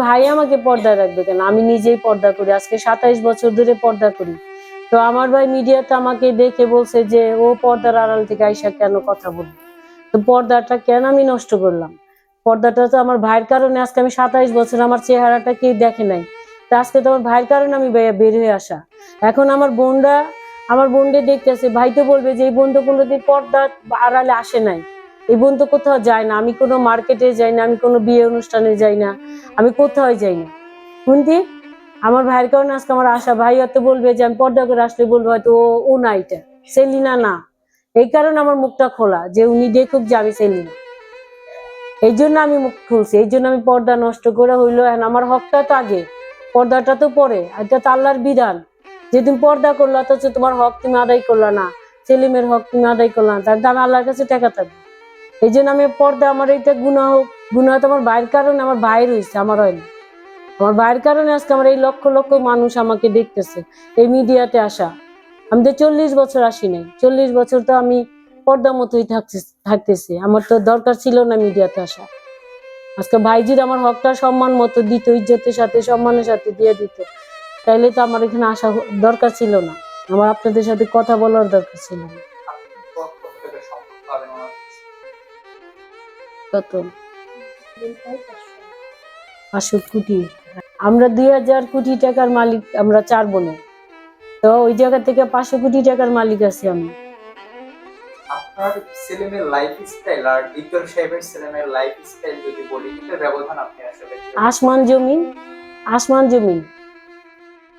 ভাই আমাকে পর্দা রাখবে কেন? আমি নিজেই পর্দা করি। আজকে সাতাইশ বছর ধরে পর্দা করি। তো আমার ভাই মিডিয়াতে আমাকে দেখে বলছে যে, ও পর্দার আড়াল থেকে আইসা কেন কথা বলবে? তো পর্দাটা কেন আমি নষ্ট করলাম? পর্দাটা তো আমার ভাইয়ের কারণে আজকে আমি সাতাইশ বছর আমার চেহারাটা কেউ দেখে নাই। তা আজকে তো আমার ভাইয়ের কারণে আমি বের হয়ে আসা। এখন আমার বোনরা, আমার বোনকে দেখতেছে, ভাই তো বলবে যে, এই বোন তো কোনোদিন পর্দা আড়ালে আসে নাই। এই বোন তো কোথাও যায় না, আমি কোনো মার্কেটে যাই না, আমি কোনো বিয়ে অনুষ্ঠানে যাই না, আমি কোথাও যাই না। শুনতি আমার ভাইয়ের কারণে আজকে আমার আশা, ভাই হয়তো বলবে যে আমি পর্দা করে আসলে বলব হয়তো ও ও না এটা, সেলিনা না। এই কারণে আমার মুখটা খোলা যে উনি দেখুক যে আমি সেলিনা। এই জন্য আমি মুখ খুলছি, এই জন্য আমি পর্দা নষ্ট করে হইল। এখন আমার হকটা তো আগে, পর্দাটা তো পরে, এটা তো আল্লাহর বিধান। যে তুমি পর্দা করলা, অথচ তোমার হক তুমি আদায় করলা না, সেলিমের হক তুমি আদায় করলা না তার দাম আল্লাহর কাছে টাকা থাকবে। এই জন্য আমি পর্দা আমার এটা গুণা হোক গুণা তো আমার ভাইয়ের কারণে, আমার ভাইয়ের হয়েছে আমার হয় না। আমার ভাইয়ের কারণে আজকে আমার এই লক্ষ লক্ষ মানুষ আমাকে দেখতেছে, এই মিডিয়াতে আসা। আমি তো চল্লিশ বছর আসি নাই, চল্লিশ বছর তো আমি পর্দা মতোই থাকতে, থাকতেছি। আমার তো দরকার ছিল না মিডিয়াতে আসা। আজকে ভাইজির আমার হকটা সম্মান মতো দিত, ইজ্জতের সাথে, সম্মানের সাথে দিয়ে দিত। তাইলে তো আমার এখানে আসা দরকার ছিল না। আমার আপনাদের সাথে কথা বলার দরকার ছিল না? কত পাঁচশো কোটি। আমরা দুই হাজার কোটি টাকার মালিক আমরা চার বোনে তো ওই জায়গা থেকে পাঁচশো কোটি টাকার মালিক আছি আমি। আপনার ছেলেমেয়ের লাইফ স্টাইল আর ডিপজল সাহেবের ছেলেমেয়ের লাইফ স্টাইল যদি বলি এটার ব্যবধান আপনি আসলে আসমান জমিন আসমান জমিন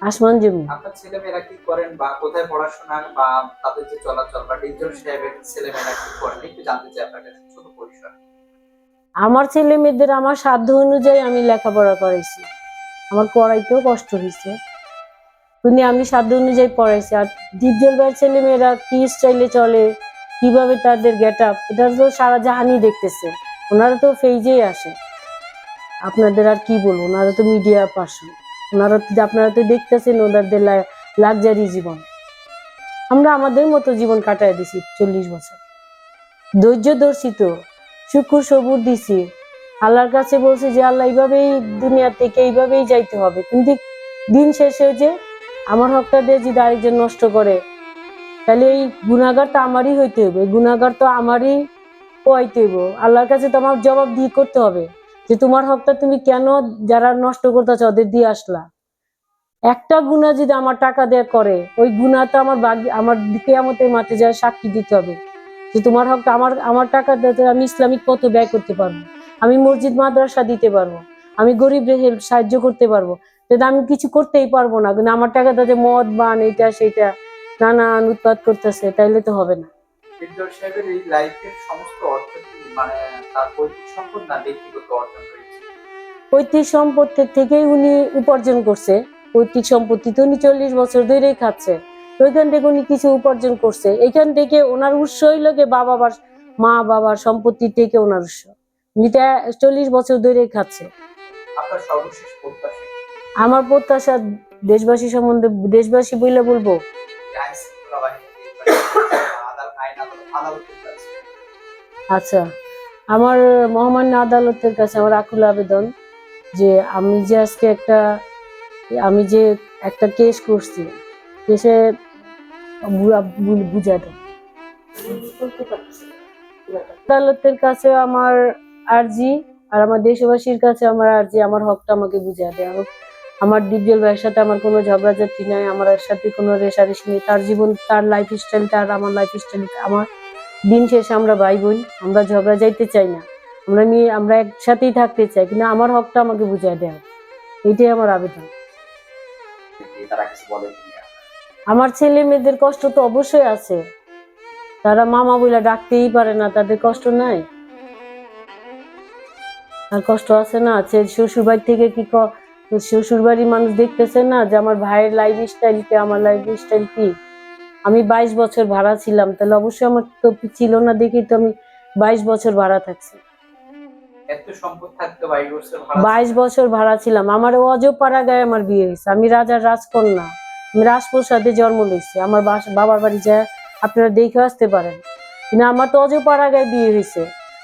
আসমান জমিন। আপনার ছেলেমেয়েরা কি করেন বা কোথায় পড়াশোনা বা তাদের যে চলাচল বা ডিপজল সাহেবের ছেলেমেয়েরা কি করেন? একটু জানতে চাই আপনার কাছে ছোট পরিসর। আমার ছেলে মেয়েদের আমার সাধ্য অনুযায়ী আমি লেখাপড়া করাইছি। আমার পড়াইতেও কষ্ট হয়েছে কিন্তু আমি সাধ্য অনুযায়ী পড়াইছি। আর ডিপজল ভাইয়ের ছেলে মেয়েরা কি স্টাইলে চলে, কীভাবে তাদের গেট আপ এটা তো সারা জাহানি দেখতেছে। ওনারা তো ফেজেই আসে। আপনাদের আর কি বলব? ওনারা তো মিডিয়া পার্সন ওনারা আপনারা তো দেখতেছেন ওনাদের লাক্সারি জীবন। আমরা আমাদের মতো জীবন কাটায় দিছি চল্লিশ বছর। ধৈর্য দর্শিত শুকুর সবুর দিছি। আল্লাহর কাছে বলছি যে, আল্লাহ, এইভাবেই দুনিয়া থেকে এইভাবেই যাইতে হবে। কিন্তু দিন শেষে যে আমার হকটা দিয়ে যদি আরেকজন নষ্ট করে, তাহলে এই গুণাগার তো আমারই হইতে হবে গুণাগার তো আমারই পোয়াইতে হইব। আল্লাহর কাছে তো আমার জবাব দিয়ে করতে হবে যে, তোমার হকটা তুমি কেন যারা নষ্ট করতেছ ওদের দিয়ে আসলা? একটা গুণা যদি আমার টাকা দেয়া করে, ওই গুণা তো আমার বাগি, আমার কেয়ামতের মাঠে যায় সাক্ষী দিতে হবে। যে তোমার হক আমার আমার টাকা দিয়ে আমি ইসলামিক পথ ব্যয় করতে পারব। আমি মসজিদ মাদ্রাসা দিতে পারব। আমি গরিব হেল্প সাহায্য করতে পারব। কিন্তু আমি কিছু করতেই পারব না। কিন্তু আমার টাকা দিয়ে মদ বান এটা সেটা নানান উৎপাদ করতেছে তাইলে তো হবে না। সাহেবের এই লাইফের সমস্ত মানে তার পৈতৃক সম্পদ না ব্যক্তিগত অর্জন পৈতৃক সম্পত্তির থেকেই উনি উপার্জন করছে। পৈতৃক সম্পত্তি তো উনি চল্লিশ বছর ধরেই খাচ্ছে। তো ওইখান থেকে উনি কিছু উপার্জন করছে। এখান থেকে ওনার উৎস হইল কি বাবা মা বাবার সম্পত্তি থেকে ওনার উৎস। উনি তো চল্লিশ বছর ধরে খাচ্ছে? আমার প্রত্যাশা দেশবাসী সম্বন্ধে দেশবাসী বইলে বলব। আচ্ছা আমার মহামান্য আদালতের কাছে আমার আকুল আবেদন যে আমি যে আজকে একটা আমি যে একটা কেস করছি। কেসে বুঝা দাও আদালতের কাছে আমার আর্জি আর আমার দেশবাসীর কাছে আমার আর্জি, আমার হকটা আমাকে বুঝা হোক আমার ডিপজল ভাইয়ের সাথে আমার কোনো ঝগড়াঝাটি নাই, আমার সাথে কোনো রেশারেশি নেই। তার জীবন, তার লাইফ স্টাইল তার আমার লাইফ স্টাইল আমার দিন শেষে আমরা ভাই বোন আমরা ঝগড়া যাইতে চাই না। আমরা মেয়ে, আমরা একসাথেই থাকতে চাই, কিন্তু আমার হকটা আমাকে বুঝিয়ে দেয়। এটাই আমার আবেদন। তারা কিছু বলে আমার ছেলে মেয়েদের কষ্ট তো অবশ্যই আছে। তারা মামা বইলা ডাকতেই পারে না তাদের কষ্ট নাই। আর কষ্ট আছে না আছে শ্বশুর বাড়ি থেকে কি শ্বশুর বাড়ির মানুষ দেখতেছে না যে আমার ভাইয়ের লাইফ স্টাইল কি আমার লাইফ স্টাইল কি? আমি বাইশ বছর ভাড়া ছিলাম তাহলে অবশ্যই আমার তো ছিল না দেখি তো আমি বাইশ বছর ভাড়া থাকছি। বাইশ বছর ভাড়া ছিলাম আমার অজপাড়া গায়ে আমার বিয়ে হয়েছে আমি রাজার রাজকন্যা। আমি রাজপ্রসাদে জন্ম লইছি। আমার বাবার বাড়ি যায় আপনারা দেখে আসতে পারেন। কিন্তু আমার তো অজপাড়া গায়ে বিয়ে হয়েছে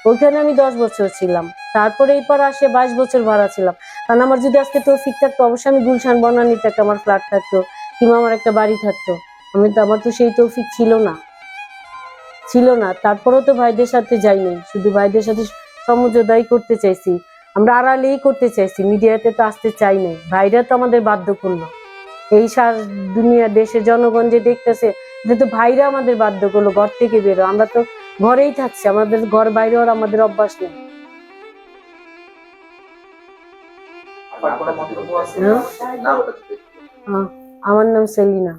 ওইখানে আমি দশ বছর ছিলাম। তারপরে এই পাড়া আসে বাইশ বছর ভাড়া ছিলাম। কারণ আমার যদি আজকে তৌফিক থাকতো, অবশ্যই আমি গুলশান বনানীতে একটা আমার ফ্ল্যাট থাকতো, কিংবা আমার একটা বাড়ি থাকতো। আমি তো আমার তো সেই তৌফিক ছিল না। ছিল না। তারপরেও তো ভাইদের সাথে যাইনি। শুধু ভাইদের সাথে সমঝোতাই করতে চাইছি। আমরা আড়ালেই করতে চাইছি। মিডিয়াতে তো আসতে চাই নাই। ভাইরা তো আমাদের বাধ্য করল এই সার দুনিয়া দেশের জনগণ যে দেখতেছে যেহেতু তো ভাইরা আমাদের বাধ্য করল ঘর থেকে বেরো আমরা তো ঘরেই থাকছি আমাদের ঘর বাইরে আর আমাদের অভ্যাস নেই। হ্যাঁ। আহ, আমার নাম সেলিনা।